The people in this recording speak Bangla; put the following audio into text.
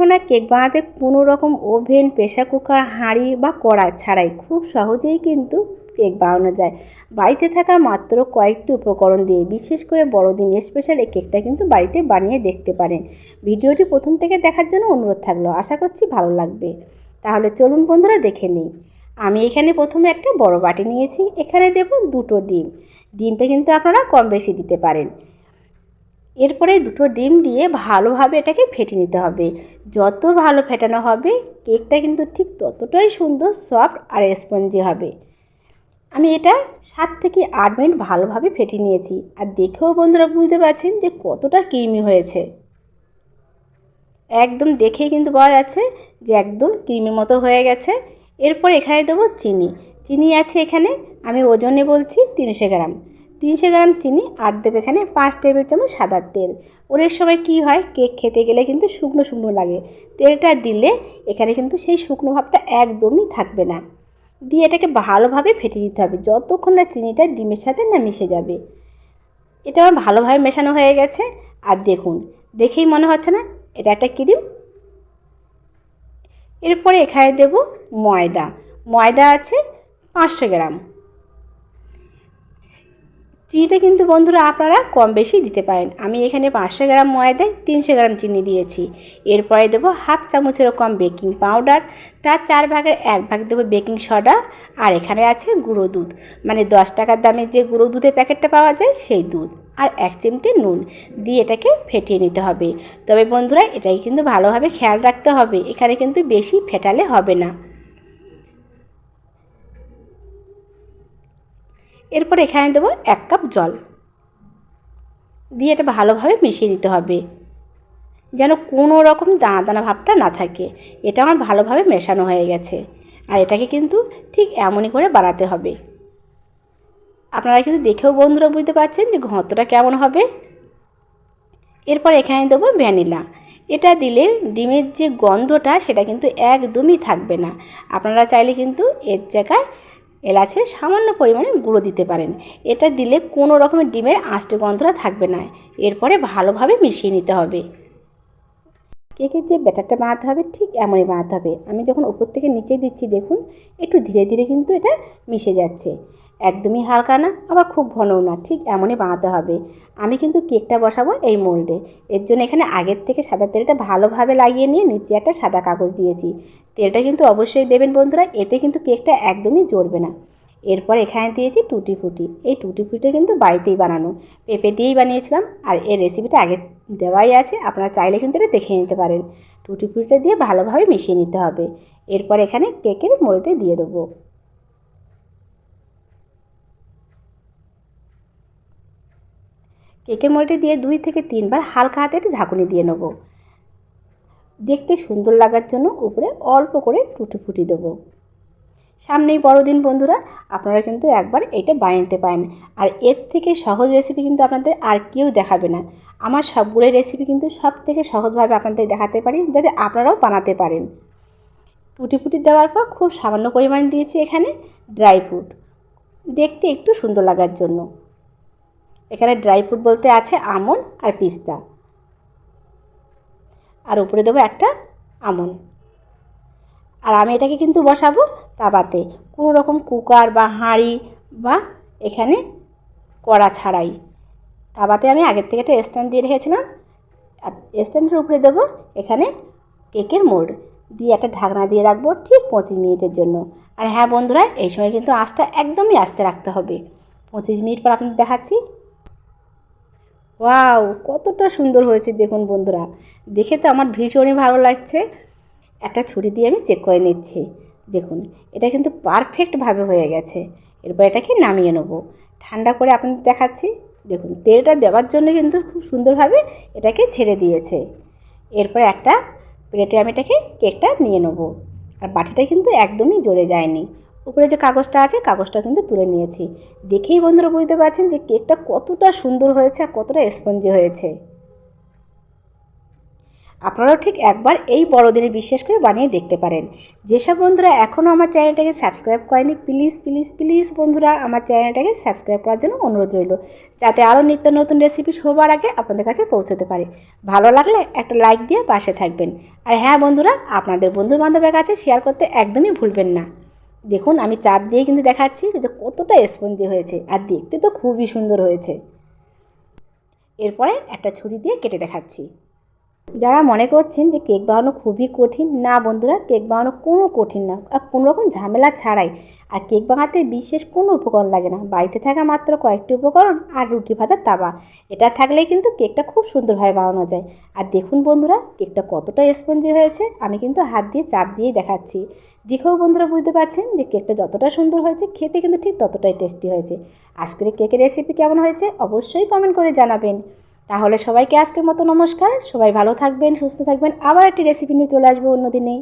এখন আর কেক বানাতে কোনো রকম ওভেন প্রেশার কুকার, হাঁড়ি বা কড়া ছাড়াই খুব সহজেই কিন্তু কেক বানানো যায়। বাড়িতে থাকা মাত্র কয়েকটি উপকরণ দিয়ে, বিশেষ করে বড়দিন স্পেশাল এই কেকটা কিন্তু বাড়িতে বানিয়ে দেখতে পারেন। ভিডিওটি প্রথম থেকে দেখার জন্য অনুরোধ থাকল, আশা করছি ভালো লাগবে। তাহলে চলুন বন্ধুরা দেখে নিই। আমি এখানে প্রথমে একটা বড় বাটি নিয়েছি, এখানে দেব দুটো ডিম। ডিমটা কিন্তু আপনারা কম বেশি দিতে পারেন। এরপরে দুটো ডিম দিয়ে ভালোভাবে এটাকে ফেটে নিতে হবে। যত ভালো ফেটানো হবে, কেকটা কিন্তু ঠিক ততটাই সুন্দর, সফট আর স্পঞ্জি হবে। আমি এটা সাত থেকে আট মিনিট ভালোভাবে ফেটে নিয়েছি। আর দেখেও বন্ধুরা বুঝতে পারছেন যে কতটা ক্রিমি হয়েছে। একদম দেখেই কিন্তু পাওয়া যাচ্ছে যে একদম ক্রিমের মতো হয়ে গেছে। এরপর এখানে দেবো চিনি। চিনি আছে এখানে, আমি ওজনে বলছি তিনশো গ্রাম। তিনশো গ্রাম চিনি আর দেবে। এখানে পাঁচ টেবিল চামচ সাদা তেল। অনেক সময় কি হয়, কেক খেতে গেলে কিন্তু শুকনো শুকনো লাগে। তেলটা দিলে এখানে কিন্তু সেই শুকনো ভাবটা একদমই থাকবে না। দিয়ে এটাকে ভালোভাবে ফেটে দিতে হবে। যতক্ষণ না চিনিটা ডিমের সাথে না মিশে যাবে। এটা আমার ভালোভাবে মেশানো হয়ে গেছে। আর দেখুন, দেখেই মনে হচ্ছে না, এটা একটা ক্রিম এরপরে এখানে দেব ময়দা। ময়দা আছে পাঁচশো গ্রাম। চিনিটা কিন্তু বন্ধুরা আপনারা কম বেশি দিতে পারেন। আমি এখানে পাঁচশো গ্রাম ময়দায় তিনশো গ্রাম চিনি দিয়েছি। এরপরে দেবো হাফ চামচের কম বেকিং পাউডার, তার চার ভাগের এক ভাগ দেবো বেকিং সোডা, আর এখানে আছে গুঁড়ো দুধ। মানে দশ টাকার দামের যে গুঁড়ো দুধের প্যাকেটটা পাওয়া যায় সেই দুধ, আর এক চিমটে নুন দিয়ে এটাকে ফেটিয়ে নিতে হবে। তবে বন্ধুরা এটাই কিন্তু ভালোভাবে খেয়াল রাখতে হবে, এখানে কিন্তু বেশি ফেটালে হবে না। এরপর এখানে দেবো এক কাপ জল। দিয়ে এটা ভালোভাবে মিশিয়ে দিতে হবে। যেন কোনো রকম দানা দানা ভাবটা না থাকে। এটা আমার ভালোভাবে মেশানো হয়ে গেছে। আর এটাকে কিন্তু ঠিক এমনই করে বানাতে হবে। আপনারা কিন্তু দেখেও বন্ধুরা বুঝতে পারছেন যে ঘন্তটা কেমন হবে। এরপর এখানে দেবো ভ্যানিলা। এটা দিলে ডিমের যে গন্ধটা সেটা কিন্তু একদমই থাকবে না। আপনারা চাইলে কিন্তু এর জায়গায় এলাচের সামান্য পরিমাণে গুঁড়ো দিতে পারেন। এটা দিলে কোনো রকমের ডিমের আঁচটে গন্ধটা থাকবে না। এরপরে ভালোভাবে মিশিয়ে নিতে হবে। কেকের যে ব্যাটারটা বানাতে হবে ঠিক এমনই বানাতে হবে। আমি যখন উপর থেকে নিচে দিচ্ছি দেখুন, একটু ধীরে ধীরে কিন্তু এটা মিশে যাচ্ছে। একদমই হালকা না, আবার খুব ঘনও না, ঠিক এমনই বানাতে হবে। আমি কিন্তু কেকটা বসাবো এই মোল্ডে। এর জন্য এখানে আগের থেকে সাদা তেলটা ভালোভাবে লাগিয়ে নিয়ে নিচে একটা সাদা কাগজ দিয়েছি। তেলটা কিন্তু অবশ্যই দেবেন বন্ধুরা, এতে কিন্তু কেকটা একদমই জ্বলবে না। এরপর এখানে দিয়েছি টুটি ফুটি। এই টুটি ফুটি কিন্তু বাড়িতেই বানানো। পেঁপে দিয়েই বানিয়েছিলাম আর এর রেসিপিটা আগে দেওয়াই আছে, আপনারা চাইলে কিন্তু এটা দেখে নিতে পারেন। টুটি ফুটিটা দিয়ে ভালোভাবে মিশিয়ে নিতে হবে। এরপর এখানে কেকের মোলটা দিয়ে দেবো। কেকের মোলটি দিয়ে দুই থেকে তিনবার হালকা হাতে একটু ঝাঁকুনি দিয়ে নেব। দেখতে সুন্দর লাগার জন্য উপরে অল্প করে টুটি ফুটি দেবো। সামনেই বড়দিন বন্ধুরা। আপনারা কিন্তু একবার এটা বানাতে পারেন। আর এর থেকে সহজ রেসিপি কিন্তু আপনাদের আর কেউ দেখাবে না। আমার সবগুলো রেসিপি কিন্তু সব থেকে সহজভাবে আপনাদের দেখাতে পারি, যাতে আপনারাও বানাতে পারেন। টুটি ফুটি দেওয়ার পর খুব সামান্য পরিমাণ দিয়েছি এখানে ড্রাই ফ্রুট দেখতে একটু সুন্দর লাগার জন্য। এখানে ড্রাই ফ্রুট বলতে আছে আমন আর পিস্তা। আর উপরে দেবো একটা আমন। আর আমি এটাকে কিন্তু বসাবো তাবাতে। কোনো রকম কুকার বা হাঁড়ি বা এখানে কড়া ছাড়াই। তাবাতে আমি আগের থেকে একটা স্ট্যান্ড দিয়ে রেখেছিলাম। আর স্ট্যান্ডের উপরে দেবো এখানে কেকের মোড় দিয়ে একটা ঢাকনা দিয়ে রাখব ঠিক পঁচিশ মিনিটের জন্য। আর হ্যাঁ বন্ধুরা, এই সময় কিন্তু আঁচটা একদমই আস্তে রাখতে হবে। পঁচিশ মিনিট পর আপনাদের দেখাচ্ছি। ওয়াও, কতটা সুন্দর হয়েছে দেখুন বন্ধুরা। দেখে তো আমার ভীষণই ভালো লাগছে। একটা ছুরি দিয়ে আমি চেক করে নিচ্ছি। দেখুন, এটা কিন্তু পারফেক্টভাবে হয়ে গেছে। এরপর এটাকে নামিয়ে নেব। ঠান্ডা করে আপনাদের দেখাচ্ছি। দেখুন, তেলটা দেওয়ার জন্য কিন্তু খুব সুন্দরভাবে এটাকে ছেড়ে দিয়েছে। এরপর একটা প্লেটে আমি এটাকে কেকটা নিয়ে নেব। আর বাটিটা কিন্তু একদমই জড়ে যায়নি। উপরে যে কাগজটা আছে, কাগজটা কিন্তু তুলে নিয়েছি। দেখেই বন্ধুরা বুঝতে পারছেন যে কেকটা কতটা সুন্দর হয়েছে আর কতটা স্পঞ্জি হয়েছে। আপনারাও ঠিক একবার এই বড়দিনে বিশ্বাস করে বানিয়ে দেখতে পারেন। যেসব বন্ধুরা এখনও আমার চ্যানেলটাকে সাবস্ক্রাইব করেনি, প্লিজ প্লিজ প্লিজ বন্ধুরা আমার চ্যানেলটাকে সাবস্ক্রাইব করার জন্য অনুরোধ রইল, যাতে আরও নিত্য নতুন রেসিপি সবার আগে আপনাদের কাছে পৌঁছতে পারে। ভালো লাগলে একটা লাইক দিয়ে পাশে থাকবেন। আর হ্যাঁ বন্ধুরা, আপনাদের বন্ধু বান্ধবের কাছে শেয়ার করতে একদমই ভুলবেন না। দেখুন, আমি চাপ দিয়ে কিন্তু দেখাচ্ছি যে কতটা স্পঞ্জি হয়েছে, আর দেখতে তো খুবই সুন্দর হয়েছে। এরপরে একটা ছুরি দিয়ে কেটে দেখাচ্ছি। যারা মনে করছেন যে কেক বানানো খুবই কঠিন, না বন্ধুরা, কেক বানানো কোনো কঠিন না আর কোনো রকম ঝামেলা ছাড়াই। আর কেক বানাতে বিশেষ কোনো উপকরণ লাগে না। বাড়িতে থাকা মাত্র কয়েকটি উপকরণ আর রুটি ভাজার তাওয়া। এটা থাকলেই কিন্তু কেকটা খুব সুন্দরভাবে বানানো যায়। আর দেখুন বন্ধুরা, কেকটা কতটা স্পঞ্জি হয়েছে, আমি কিন্তু হাত দিয়ে চাপ দিয়েই দেখাচ্ছি। দেখেও বন্ধুরা বুঝতে পারছেন যে কেকটা যতটা সুন্দর হয়েছে, খেতে কিন্তু ঠিক ততটাই টেস্টি হয়েছে। আজকের কেকের রেসিপি কেমন হয়েছে, অবশ্যই কমেন্ট করে জানাবেন। তাহলে সবাইকে আজকের মতো নমস্কার। সবাই ভালো থাকবেন, সুস্থ থাকবেন। আবার একটি রেসিপি নিয়ে চলে আসব অন্য দিনে